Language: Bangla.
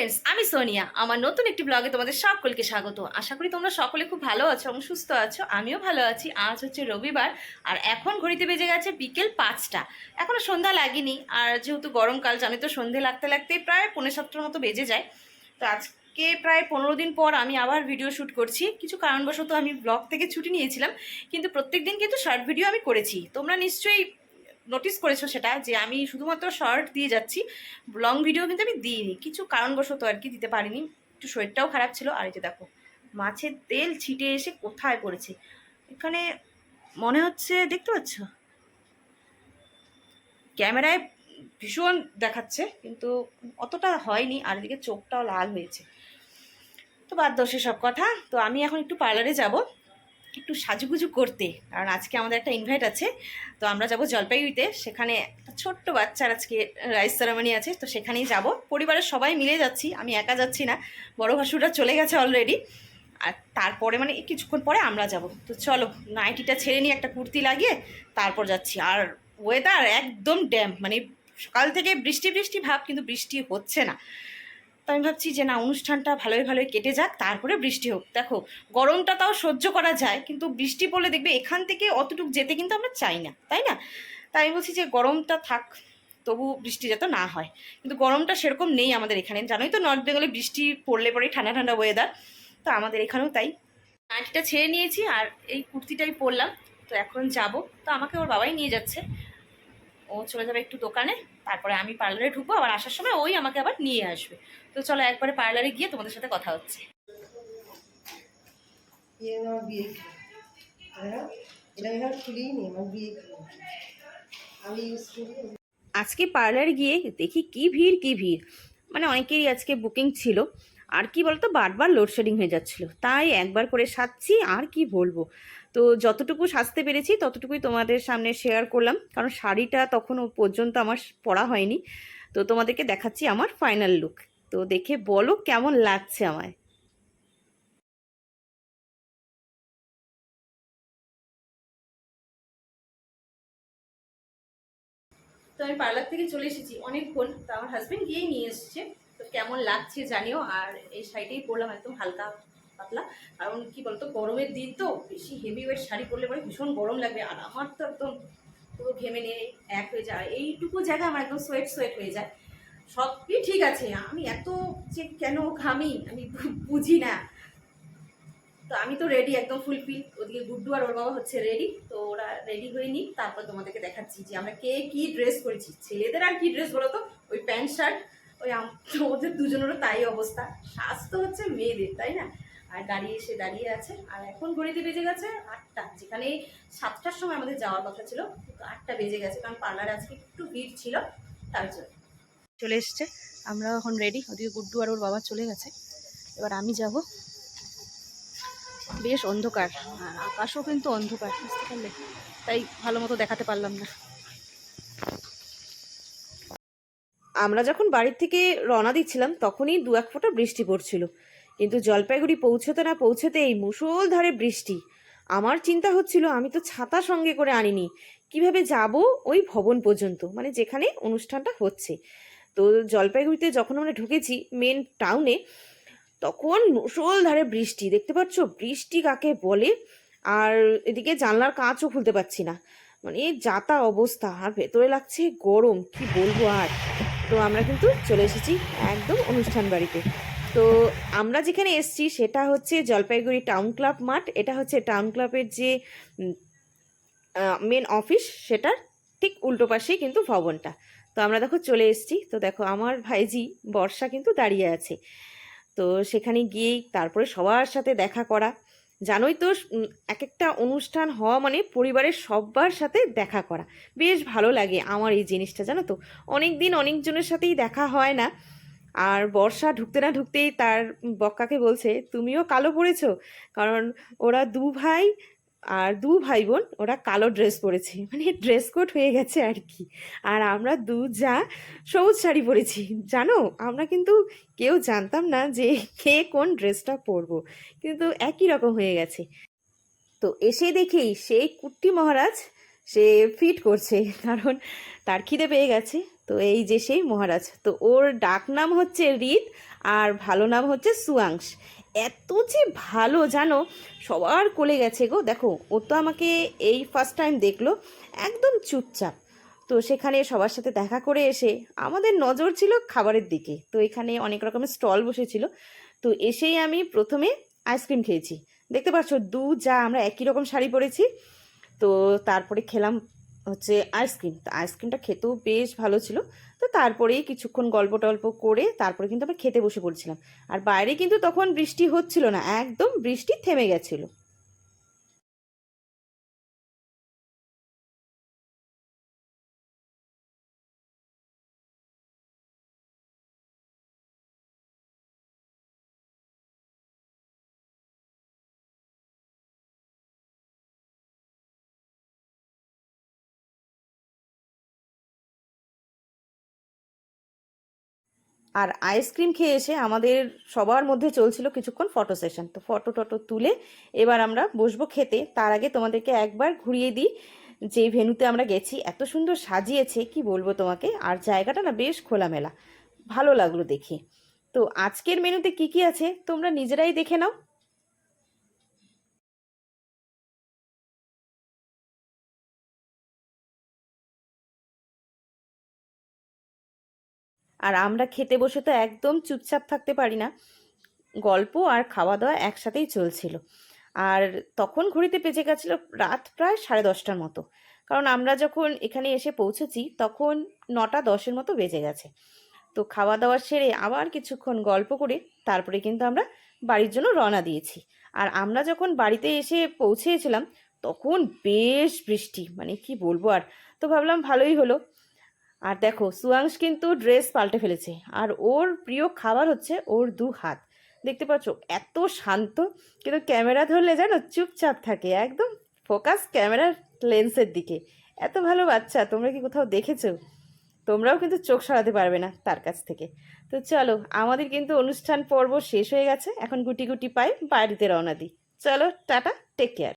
ফ্রেন্ডস আমি সোনিয়া। আমার নতুন একটি ব্লগে তোমাদের সকলকে স্বাগত। আশা করি তোমরা সকলে খুব ভালো আছো এবং সুস্থ আছো। আমিও ভালো আছি। আজ হচ্ছে রবিবার আর এখন ঘড়িতে বেজে গেছে বিকেল পাঁচটা। এখনও সন্ধ্যা লাগেনি। আর যেহেতু গরমকাল, জানি তো, সন্ধে লাগতে লাগতে প্রায় পনেরো সাতটার মতো বেজে যায়। তো আজকে প্রায় পনেরো দিন পর আমি আবার ভিডিও শ্যুট করছি। কিছু কারণবশত আমি ব্লগ থেকে ছুটি নিয়েছিলাম। কিন্তু প্রত্যেক দিন কিন্তু শর্ট ভিডিও আমি করেছি। তোমরা নিশ্চয়ই নোটিস করেছ সেটা যে আমি শুধুমাত্র শর্ট দিয়ে যাচ্ছি। লং ভিডিও কিন্তু আমি দিইনি। কিছু কারণবশত আর কি দিতে পারিনি। একটু শরীরটাও খারাপ ছিল। আর এই যে দেখো, মাছের তেল ছিটে এসে কোথায় পড়েছে? এখানে মনে হচ্ছে, দেখতে পাচ্ছ? ক্যামেরায় ভীষণ দেখাচ্ছে, কিন্তু অতটা হয়নি। আর এদিকে চোখটাও লাল হয়েছে। তো বাদ দাও সব কথা। তো আমি এখন একটু পার্লারে যাব। একটু সাজুগুজু করতে, কারণ আজকে আমাদের একটা ইনভাইট আছে। তো আমরা যাব জলপাইগুড়িতে, সেখানে একটা ছোট্ট বাচ্চার আজকে রাইস সেরামনি আছে, তো সেখানেই যাব। পরিবারের সবাই মিলে যাচ্ছি, আমি একা যাচ্ছি না, বড় ভাসুরটা চলে গেছে অলরেডি আর তারপরে মানে কিছুক্ষণ পরে আমরা যাব। তো চলো, নাইটিটা ছেড়ে নিয়ে একটা কুর্তি লাগিয়ে তারপর যাচ্ছি। আর ওয়েদার একদম ড্যাম মানে সকাল থেকে বৃষ্টি বৃষ্টি ভাব, কিন্তু বৃষ্টি হচ্ছে না। আমি ভাবছি যে না, অনুষ্ঠানটা ভালোই ভালোই কেটে যাক, তারপরে বৃষ্টি হোক। দেখো, গরমটা তাও সহ্য করা যায়, কিন্তু বৃষ্টি পড়লে দেখবে এখান থেকে অতটুকু যেতে কিন্তু আমরা চাই না, তাই না? তাই আমি বলছি যে গরমটা থাক, তবু বৃষ্টি যাতে না হয়। কিন্তু গরমটা সেরকম নেই আমাদের এখানে, জানোই তো নর্থ বেঙ্গলে বৃষ্টি পড়লে পরেই ঠান্ডা ঠান্ডা ওয়েদার তো আমাদের এখানেও তাই। নাইটিটা ছেড়ে নিয়েছি আর এই কুর্তিটাই পরলাম, তো এখন যাব। তো আমাকে ওর বাবাই নিয়ে যাচ্ছে। ও চলে যাবে একটু দোকানে তারপরে আমি পার্লারে ঢুকবো আবার আসার সময় ওই আমাকে আবার নিয়ে আসবে। তো চলো একবারে পার্লারে গিয়ে তোমাদের সাথে কথা হচ্ছে। বিয়ে হ্যাঁ? আজকে পার্লারে গিয়ে দেখি কি ভিড় কি ভিড়। মানে অনেকেরই আজকে বুকিং ছিল। আর কি বলতো, বারবার লোডশেডিং হয়ে যাচ্ছিল। তাই একবার করে সাজছি আর কি বলব? তো যতটুকু সাজতে পেরেছি, ততটুকুই তোমাদের সামনে শেয়ার করলাম। কারণ শাড়িটা তখনও পর্যন্ত আমার পরা হয়নি। তো তোমাদেরকে দেখাচ্ছি আমার ফাইনাল লুক তো দেখে বলো কেমন লাগছে আমায়। তো আমি পার্লার থেকে চলে এসেছি। অনেকক্ষণ, তো আমার হাজব্যান্ড গিয়েই নিয়ে এসেছে। তো কেমন লাগছে জানিও, আর এই শাড়িটাই পরলাম একদম হালকা পাতলা। কারণ কি বলতো, গরমের দিন তো বেশি হেভি ওয়েট শাড়ি পরলে পরে ভীষণ গরম লাগবে, আর আমার তো একদম পুরো ঘেমে নিয়ে এক হয়ে যায়। এইটুকু জায়গা আমার একদম সোয়েট সোয়েট হয়ে যায়। সবই ঠিক আছে, আমি এত যে কেন ঘামি, আমি বুঝি না। তো আমি তো রেডি একদম ফুলফিল ওদিকে গুড্ডু আর ওর বাবা হচ্ছে রেডি তো ওরা রেডি হয়ে নি তারপর তোমাদেরকে দেখাচ্ছি যে আমরা কে কি ড্রেস করেছি ছেলেদের আর কি ড্রেস বলো তো ওই প্যান্ট শার্ট ওই ওদের দুজনেরও তাই অবস্থা। তো হচ্ছে মেয়েদের, তাই না? আর গাড়ি এসে দাঁড়িয়ে আছে। আর এখন ঘড়িতে বেজে গেছে আটটা। যেখানে সাতটার সময় আমাদের যাওয়ার কথা ছিল, কিন্তু আটটা বেজে গেছে, কারণ পার্লার আজকে একটু ভিড় ছিল, তার জন্য। চলে এসছে। আমরা এখন রেডি ওদিকে গুড্ডু আর ওর বাবা চলে গেছে। এবার আমি যাব। বেশ অন্ধকার। আকাশও কিন্তু অন্ধকার, বুঝতে পারলে? তাই ভালো মতো দেখাতে পারলাম না। আমরা যখন বাড়ির থেকে রওনা দিচ্ছিলাম, তখনই দু এক ফোঁটা বৃষ্টি পড়ছিল। কিন্তু জলপাইগুড়ি পৌঁছতে না পৌঁছতেই মুষলধারে বৃষ্টি। আমার চিন্তা হচ্ছিল, আমি তো ছাতা সঙ্গে করে আনিনি। কীভাবে যাব ওই ভবন পর্যন্ত? মানে যেখানে অনুষ্ঠানটা হচ্ছে। তো জলপাইগুড়িতে যখন আমরা ঢুকেছি মেন টাউনে তখন মুষলধারে বৃষ্টি। দেখতে পাচ্ছ, বৃষ্টি কাকে বলে? আর এদিকে জানলার কাঁচও খুলতে পারছি না। মানে যাতা অবস্থা। আর ভেতরে লাগছে গরম, কি বলব আর? তো আমরা কিন্তু চলে এসেছি একদম অনুষ্ঠান বাড়িতে। তো আমরা যেখানে এসেছি সেটা হচ্ছে জলপাইগুড়ি টাউন ক্লাব মাঠ। এটা হচ্ছে টাউন ক্লাবের যে মেন অফিস সেটার ঠিক উল্টো পাশেই কিন্তু ভবনটা। তো আমরা দেখো চলে এসেছি। তো দেখো আমার ভাইজি বর্ষা কিন্তু দাঁড়িয়ে আছে। তো সেখানে গিয়েই তারপরে সবার সাথে দেখা করা। জানোই তো এক একটা অনুষ্ঠান হওয়া মানে পরিবারের সবার সাথে দেখা করা। বেশ ভালো লাগে আমার এই জিনিসটা, জানো তো। অনেক দিন অনেকজনের সাথেই দেখা হয় না। আর বর্ষা ঢুকতে না ঢুকতেই তার বক্কাকে বলছে, তুমিও কালো পড়েছ? কারণ ওরা দু ভাই আর দু ভাই বোন ওরা কালো ড্রেস পরেছে। মানে ড্রেস কোড হয়ে গেছে আর কি। আর আমরা দু যা সবুজ শাড়ি পরেছি। জানো? আমরা কিন্তু কেউ জানতাম না যে কে কোন ড্রেসটা পরবো। কিন্তু একই রকম হয়ে গেছে। তো এসে দেখেই সেই কুট্টি মহারাজ সে ফিট করছে। কারণ তার খিদে পেয়ে গেছে। তো এই যে সেই মহারাজ। তো ওর ডাক নাম হচ্ছে রিত আর ভালো নাম হচ্ছে সুয়াংশ। এত যে ভালো জানো, সবার কোলে গেছে গো। দেখো, ও তো আমাকে এই ফার্স্ট টাইম দেখল, একদম চুপচাপ। তো সেখানে সবার সাথে দেখা করে এসে আমাদের নজর ছিল খাবারের দিকে। তো এখানে অনেক রকমের স্টল বসেছিল। তো এসেই আমি প্রথমে আইসক্রিম খেয়েছি। দেখতে পাচ্ছ, দু যা, আমরা একই রকম শাড়ি পরেছি। তো তারপরে খেলাম হচ্ছে আইসক্রিম তো আইসক্রিমটা খেতেও বেশ ভালো ছিল। তো তারপরেই কিছুক্ষণ গল্প টল্প করে তারপরে কিন্তু আমরা খেতে বসে পড়ছিলাম। আর বাইরে কিন্তু তখন বৃষ্টি হচ্ছিল না, একদম বৃষ্টি থেমে গেছিল। আর আইসক্রিম খেয়ে এসে আমাদের সবার মধ্যে চলছিল কিছুক্ষণ ফটো সেশন তো ফটো টটো তুলে এবার আমরা বসবো খেতে। তার আগে তোমাদেরকে একবার ঘুরিয়ে দিই যে ভেনুতে আমরা গেছি। এত সুন্দর সাজিয়েছে, কি বলব তোমাকে? আর জায়গাটা না বেশ খোলামেলা। ভালো লাগল দেখে। তো আজকের মেনুতে কি কি আছে? তোমরা নিজেরাই দেখে নাও। আর আমরা খেতে বসে তো একদম চুপচাপ থাকতে পারি না। গল্প আর খাওয়া দাওয়া একসাথেই চলছিল। আর তখন ঘড়িতে বেজে গেছিল রাত প্রায় সাড়ে দশটার মতো। কারণ আমরা যখন এখানে এসে পৌঁছেছি, তখন নটা দশের মতো বেজে গেছে। তো খাওয়া দাওয়া সেরে আবার কিছুক্ষণ গল্প করে তারপরে কিন্তু আমরা বাড়ির জন্য রওনা দিয়েছি। আর আমরা যখন বাড়িতে এসে পৌঁছেছিলাম, তখন বেশ বৃষ্টি মানে কি বলব আর। তো ভাবলাম ভালোই হলো। আর দেখো, সুয়াংশ কিন্তু ড্রেস পাল্টে ফেলেছে। আর ওর প্রিয় খাবার হচ্ছে ওর দু হাত। দেখতে পাচ্ছ, এত শান্ত, কিন্তু ক্যামেরা ধরলে জানো চুপচাপ থাকে, একদম ফোকাস ক্যামেরার লেন্সের দিকে। এত ভালো বাচ্চা, তোমরা কি কোথাও দেখেছ? তোমরাও কিন্তু চোখ সরাতে পারবে না তার কাছ থেকে। তো চলো, আমাদের কিন্তু অনুষ্ঠান পর্ব শেষ হয়ে গেছে। এখন গুটি গুটি পাই বাড়িতে রওনা দিই। চলো, টাটা টেক কেয়ার